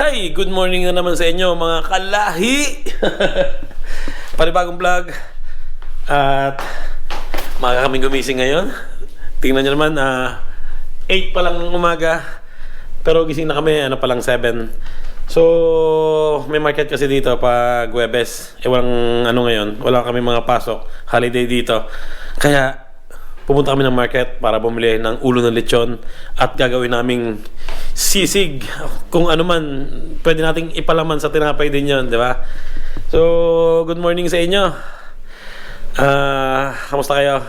Hi! Good morning na naman sa inyo mga kalahi! Panibagong vlog. At maaga kaming gumising ngayon. Tingnan nyo naman, ah 8 pa lang ng umaga. Pero gising na kami, ano pa lang 7. So, may market kasi dito pag Webes. Eh, walang ano ngayon, wala kami mga pasok. Holiday dito. Kaya, pumunta kami ng market para bumili ng ulo ng lechon at gagawin naming sisig. Kung ano man, pwede nating ipalaman sa tinapay din yon, di ba? So, good morning sa inyo. Ah, kamusta kayo?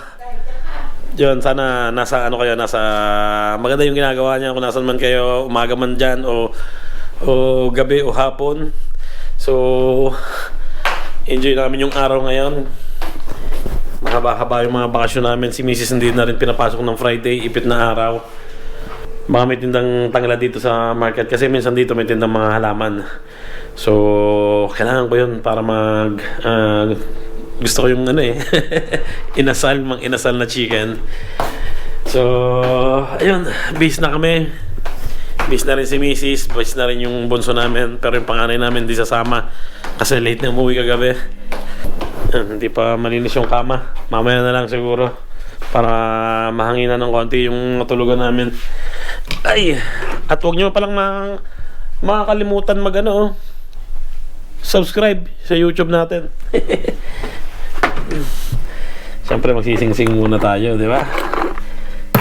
Yun, sana nasa ano kayo, nasa maganda yung ginagawa niya kung nasan man kayo, umaga man dyan o, o gabi o hapon. So, enjoy namin yung araw ngayon. Mahaba-haba yung mga bakasyon namin. Si Mrs. hindi na rin pinapasok ng Friday, ipit na araw. Baka may tindang tangla dito sa market kasi minsan dito may tindang mga halaman. So, kailangan ko yun para mag... ah, gusto ko yung ano eh, inasal, mang inasal na chicken. So, ayun, base na kami. Base na rin si Mrs. Base na rin yung bunso namin. Pero yung panganay namin di sasama. Kasi late na umuwi kagabi. Hindi pa malinis yung kama. Mamaya na lang siguro. Para mahanginan ng konti yung matulugan namin. Ay! At huwag nyo palang ma makakalimutan mag ano, oh. subscribe sa YouTube natin. Siyempre magsising-sing muna tayo, di ba?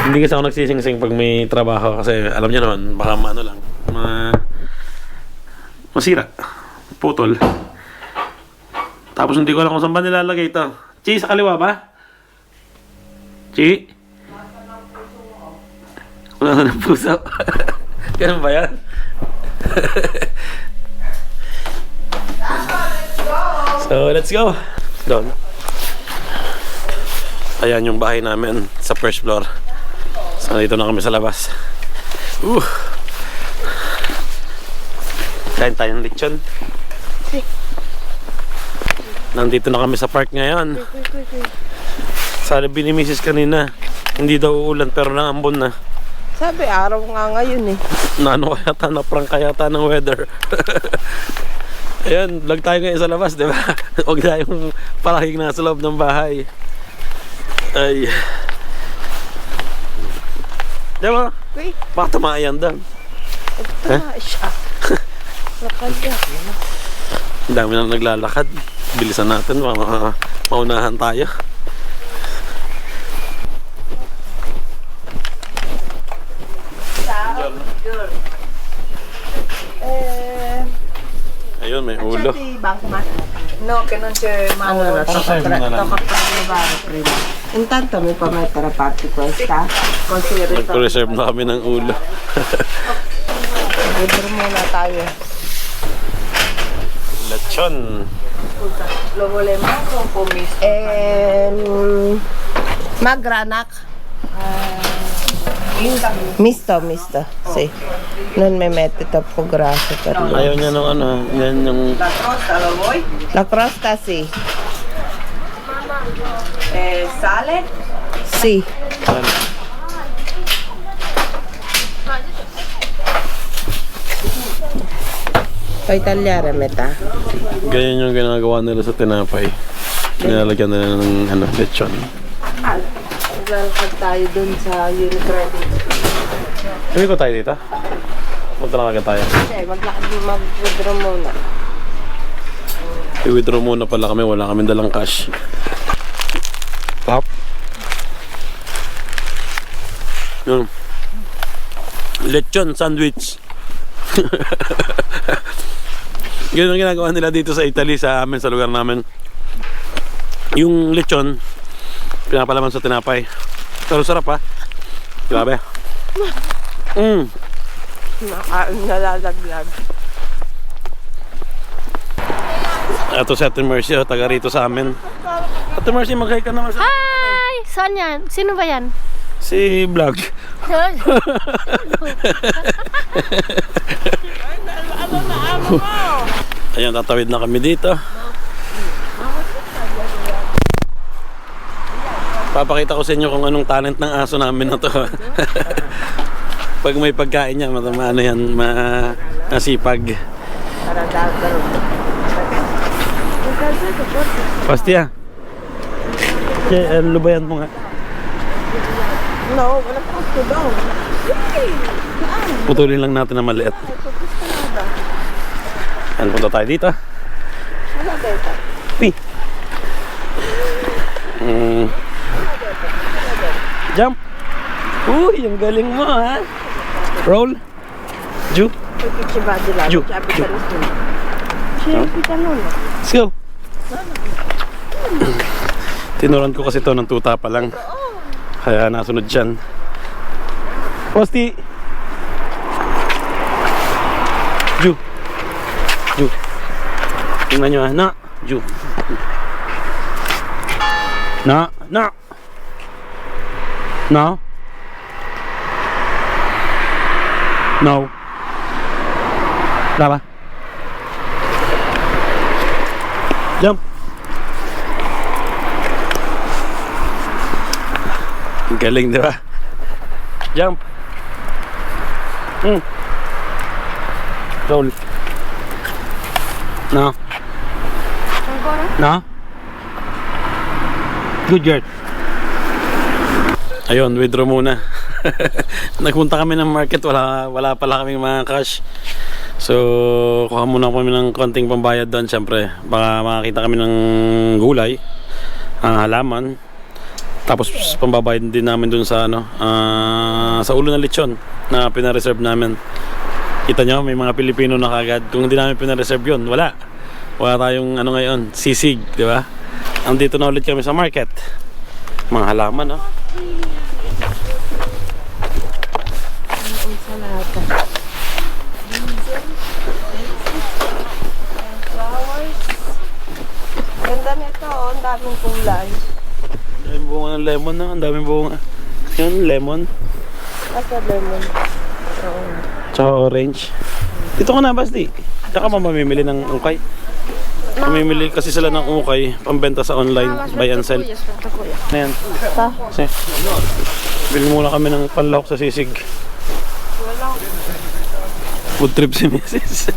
Hindi kasi ako nagsising-sing pag may trabaho kasi alam niyo naman, baka maano lang, ma masira, putol. Tapos hindi ko alam kung saan ba nilalagay ito. Chi, sa kaliwa ba? Chi? Wala na ng puso. Ganun ba yan? so, let's go. Doon. Ayan yung bahay namin sa first floor. So, dito na kami sa labas. Uh. Kain tayo ng lechon. Nandito na kami sa park ngayon. Sabi ni Mrs. kanina, hindi daw uulan pero naambon na. Sabi, araw nga ngayon eh. Nano kayata, naprang kayata ng weather. Ayan, vlog tayo ngayon sa labas, di ba? Huwag tayong palaging nasa loob ng bahay. Ay. Di ba? Uy, Baka tamayan doon. tama siya. Lakad. Ang dami na naglalakad. Bilisan natin, ma ma- maunahan tayo. Eh, Ayun, may ulo. Siya si Bangman. No, che non c'è mano Allora, tocca, serve pre- una lama. tocca prelevare prima. Intanto mi può mettere a parte questa? Così ritorno. Nag-reserve na kami ng ulo. Order muna tayo. Lechon. Lo volemo un po' misto. Ehm, magranak. Misto, misto. Sì. Non mi mette troppo grasso per lui. Ayaw niya nung ano, yan yung... La crosta lo vuoi? La crosta sì. Eh, sale? Sì. ano, Puoi tagliare a metà. ganyan yung ginagawa nila sa tinapay. Nilalagyan nila ng ano, lechon. Maglalakad tayo dun sa Unicredit. Hindi ko tayo dito. Punta na agad tayo. Hindi, maglakad mag-withdraw muna. I-withdraw muna pala kami, wala kami dalang cash. Pop. Yun. Lechon sandwich. Ganun ang ginagawa nila dito sa Italy, sa amin, sa lugar namin. Yung lechon, pinapalaman sa tinapay. Pero sarap ha. Grabe. Mm. Naka, nalalaglag. Ito si Ate Mercy, oh, taga rito sa amin. Ate Mercy, mag-hi ka naman sa Hi! Saan yan? Sino ba yan? si vlog. Ayan, tatawid na kami dito. Papakita ko sa inyo kung anong talent ng aso namin na to. Pag may pagkain niya, matama ano yan, ma Nasipag. Pastia. Kaya, ano lubayan mo nga? No, wala pa ako doon. Putulin lang natin na maliit. Ano punta tayo dito? Wala dito. Pi. Jump. Uy, ang galing mo ha. Roll. Ju. Ju, ju. Let's go. Tinuran ko kasi to ng tuta pa lang. Kaya nasunod dyan. Posti. Ju. Ju. Tingnan nyo ha. Na. Ju. Na. Na. No. No. Wala ba? Jump. Ang Galing, di ba? Jump. Hmm. Roll. No. No. Good girl. Ayun, withdraw muna. Nagpunta kami ng market, wala, wala pala kaming mga cash. So, kuha muna kami ng konting pambayad doon, syempre. Baka makakita kami ng gulay, ah, halaman. Tapos pambabayad din namin doon sa ano, ah, sa ulo ng lechon na pinareserve namin. Kita nyo, may mga Pilipino na kagad. Kung hindi namin pinareserve yun, wala. Wala tayong ano ngayon, sisig, di ba? Andito na ulit kami sa market. Mga halaman, no? Ganda nito, oh. Ang daming kulay. Ang daming bunga ng lemon, no? Ang daming bunga. Yun, lemon. Nasa lemon. Oo. Tsaka orange. Dito ka na, Basti. Tsaka pa mamimili ng ukay. Mamimili kasi sila ng ukay, pambenta sa online, buy and sell. Ayan. Kasi, bili muna kami ng panlahok sa sisig. Food trip si Mrs.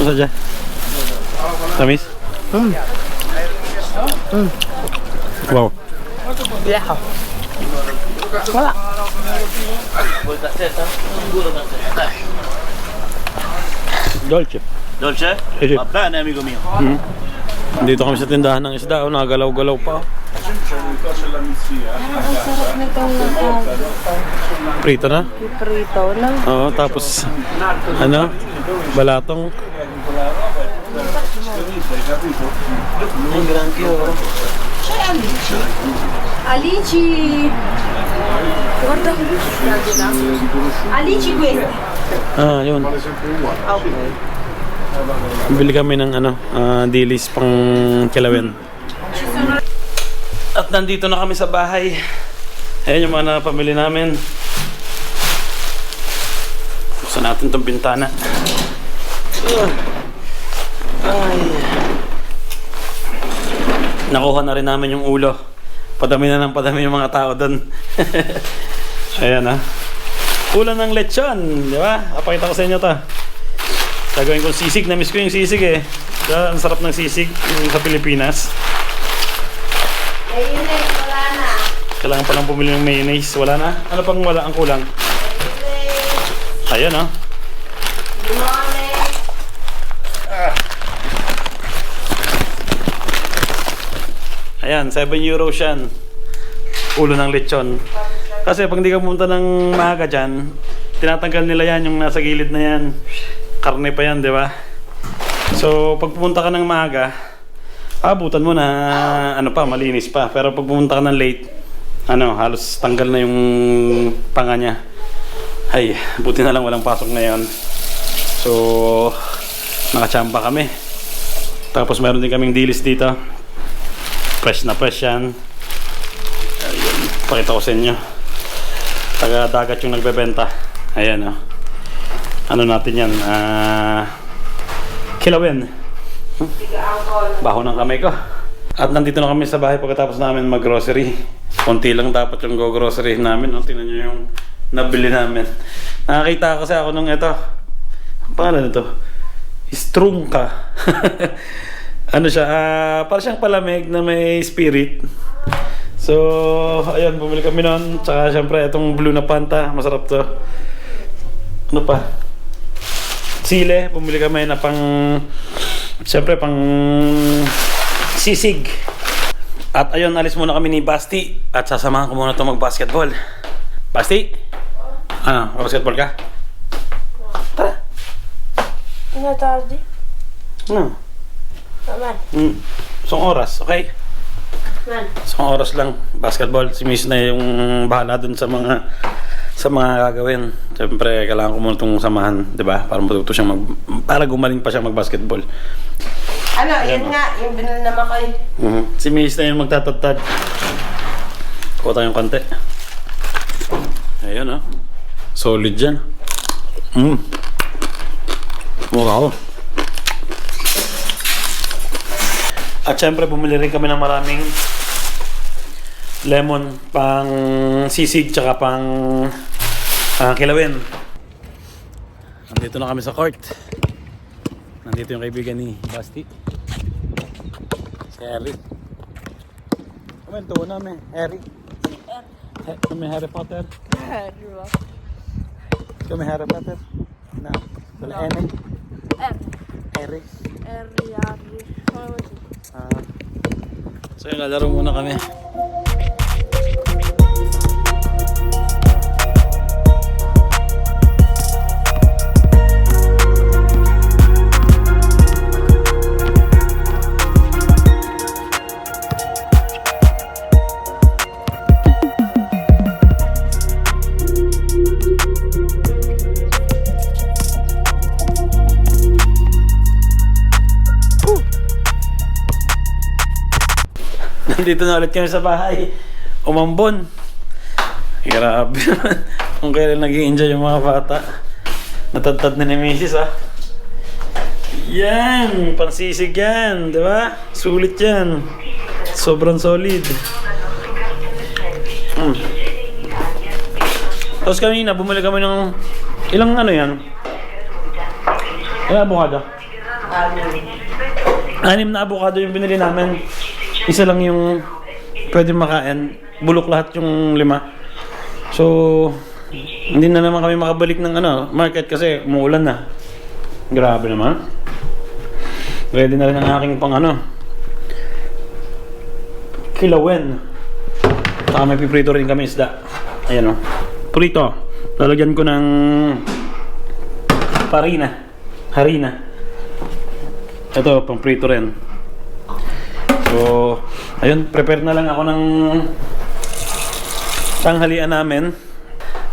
Masa dyan? Tamis? Hmm. Wow. Yeah. Wala. Dolce. Dolce? Sì. Va bene, amico mio. Dito kami sa tindahan ng isda, oh, nagalaw-galaw pa. Ang sarap nitong Prito na. prito na. Oo, tapos ano? Balatong. Alici! Guarda Alici questa! Ah, yun. Okay. Bili kami ng ano, ah, dilis pang kilawin. At nandito na kami sa bahay. Ayan yung mga napamili namin. Buksan natin tong bintana. Ay. Nakuha na rin namin yung ulo. Padami na ng padami yung mga tao doon. Ayan ah. Ulo ng lechon, di ba? Papakita ko sa inyo to. Gagawin kong sisig. Na-miss ko yung sisig eh. Diba? Ang sarap ng sisig yung sa Pilipinas. Mayonnaise, wala na. Kailangan pa lang bumili ng mayonnaise. Wala na? Ano pang wala ang kulang? Ayan ah. Limone. Ayan, 7 euros yan. Ulo ng lechon. Kasi pag hindi ka pumunta ng maaga dyan, tinatanggal nila yan yung nasa gilid na yan. Karne pa yan, di ba? So, pag pumunta ka ng maaga, abutan mo na ano pa, malinis pa. Pero pag pumunta ka ng late, ano, halos tanggal na yung panga niya. Ay, buti na lang walang pasok ngayon. So, nakachamba kami. Tapos meron din kaming dilis dito. Fresh na fresh yan. Ayun, pakita ko sa inyo. Taga dagat yung nagbebenta. Ayan oh. Ano natin yan? Ah... kilawin. Hmm? Baho ng kamay ko. At nandito na kami sa bahay pagkatapos namin mag-grocery. Konti lang dapat yung go-grocery namin. No? Tingnan nyo yung nabili namin. Nakakita kasi ako nung ito. Ang pangalan nito? Strungka. ano siya? ah para siyang palamig na may spirit. So, ayun, bumili kami nun. Tsaka syempre, itong blue na panta. Masarap to. Ano pa? Sile, bumili kami na pang... Syempre, pang... Sisig. At ayun, alis muna kami ni Basti. At sasamahan ko muna ito mag-basketball. Basti? Ano, basketball ka? Tara. Ano tarde? Ano? Naman. Mm. Isang oras, okay? Man. Isang oras lang basketball. Si Miss na yung bahala dun sa mga sa mga gagawin. Siyempre, kailangan ko muna itong samahan, di ba? Para matuto siyang mag... Para gumaling pa siya mag-basketball. Ano, yan nga, yung binili naman ko eh. Mhm. Si Miss na yung magtatatad. Kuha tayong konti. Ayun, oh. Solid yan. Mm. Mukha ko. At syempre, bumili rin kami ng maraming lemon pang sisig tsaka pang ah, kilawin. Nandito na kami sa court. Nandito yung kaibigan ni Basti. Si Harry. Komento ko namin, Harry. He- Kami Harry Potter. Kami Harry Potter. Na, wala N. R. Harry. R. R. Ah. So yun, lalaro muna kami. Nandito na ulit kami sa bahay. Umambon. Grabe naman. Kung kailan nag enjoy yung mga bata. Natadtad na ni Mrs. ah. Yan! Pansisig yan! Di ba? Sulit yan. Sobrang solid. Mm. Tapos kanina, bumili kami ng... Ilang ano yan? Ilang avocado? Anim na avocado yung binili namin. Isa lang yung pwede makain. Bulok lahat yung lima. So, hindi na naman kami makabalik ng ano, market kasi umuulan na. Grabe naman. Ready na rin ang aking pang ano. Kilawin. Saka may piprito rin kami isda. Ayan o. Prito. Lalagyan ko ng parina. Harina. Ito, pang prito rin. So, ayun, prepare na lang ako ng tanghalian namin.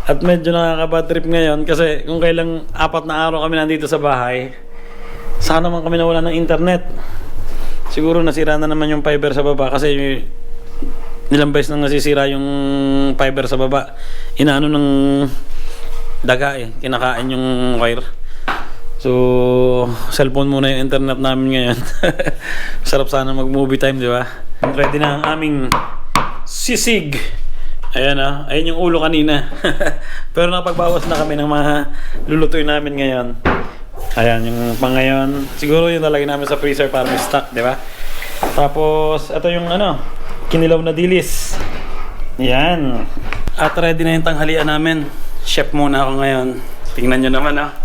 At medyo nakaka trip ngayon kasi kung kailang apat na araw kami nandito sa bahay, saka naman kami nawala ng internet. Siguro nasira na naman yung fiber sa baba kasi ilang beses nang nasisira yung fiber sa baba. Inaano ng daga eh, kinakain yung wire. So, cellphone muna yung internet namin ngayon. Sarap sana mag-movie time, di ba? Ready na ang aming sisig. Ayan ah, ayun yung ulo kanina. Pero nakapagbawas na kami ng mga lulutuin namin ngayon. Ayan, yung pang ngayon. Siguro yung talagay namin sa freezer para may stock, di ba? Tapos, ito yung ano, kinilaw na dilis. Yan. At ready na yung tanghalian namin. Chef muna ako ngayon. Tingnan nyo naman ah.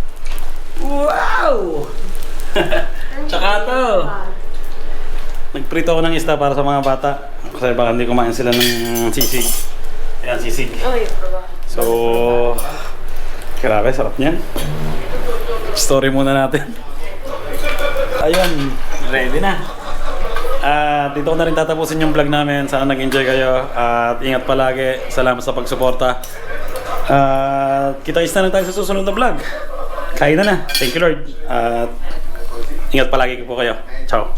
Wow! Tsaka to. Nagprito ako ng isda para sa mga bata. Kasi baka hindi kumain sila ng sisig. Ayan, sisig. Baba. So, grabe, sarap niyan. Story muna natin. Ayun, ready na. At dito ko na rin tatapusin yung vlog namin. Sana nag-enjoy kayo. At ingat palagi. Salamat sa pagsuporta. At kita-kits na lang tayo sa susunod na vlog. Kain na na. Thank you Lord. At ingat palagi po kayo. Ciao.